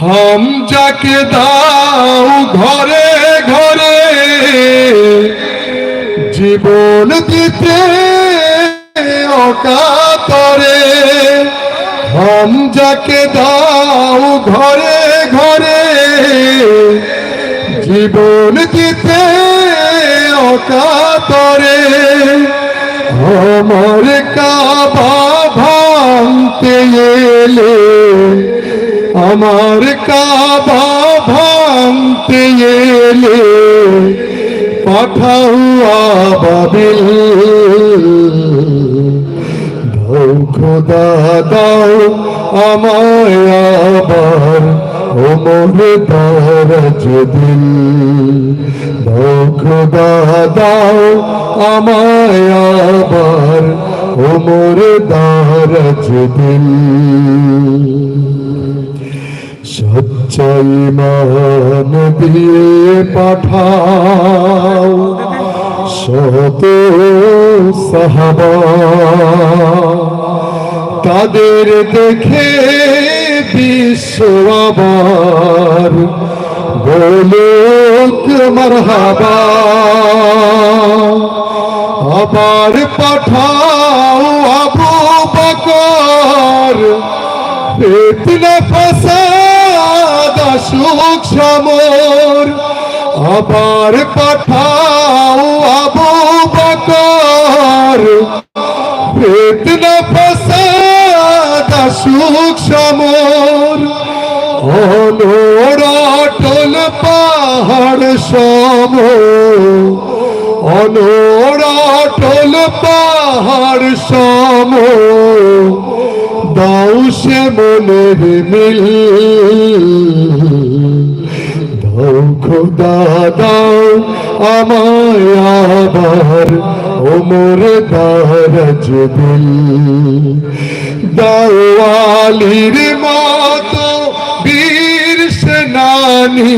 হাম যাকে দাও ঘরে ঘরে জীবন দিতে অকাতরে হাম যাকে দাও ঘরে ঘরে জীবন দিতে অকাতরে আমার কাবা ভাঙতে এলে আমার কাবা ভাঙতে এলে পাঠাও আবাবিল দাও খোদা দাও আমায় আবার ওমর দারাজ দিল দাও খোদা দাও আমায় আবার ওমর দারাজ দিল সচ্চাই মান দিয়ে পাঠাও। শত সাহাবা, তাদের দেখে বিশ্ব আবার বলুক মারহাবা, আবার পাঠাও আবু বকর। ফিতনা ফাসাদ সুখ সমর আবার পাঠাও আবু বকর। ফিতনা ফাসাদ সুখ সমর অনড়াটল পাহাড় সম অনড়াটল পাহাড় সম সে মনের মিল। দাও খোদা, দাও আমায় আবার ওমর দারাজ দিল দাও আলীর মতো বীর সেনানি,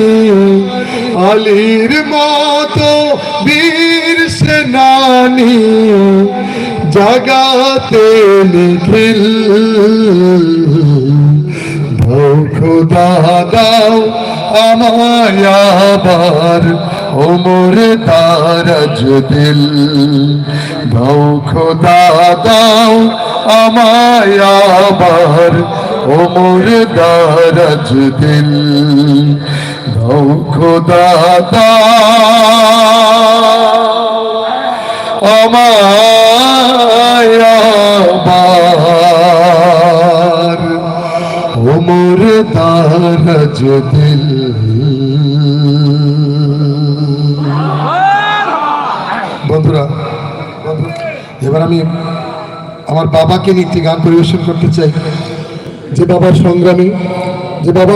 আলীর মতো বীর সেনানি। জাগাতে নিখিল। খোদা দাও আমায় আবার, ওমর তারাজ দিল দাও খোদা দাও আমায় আবার, ওমর দারাজ দিল দাও খোদা দাও আমায় ওমর দারাজ দিল। বন্ধুরা, এবার আমি আমার বাবাকে নিয়ে একটি গান পরিবেশন করতে চাই। যে বাবার সংগ্রামী, যে বাবার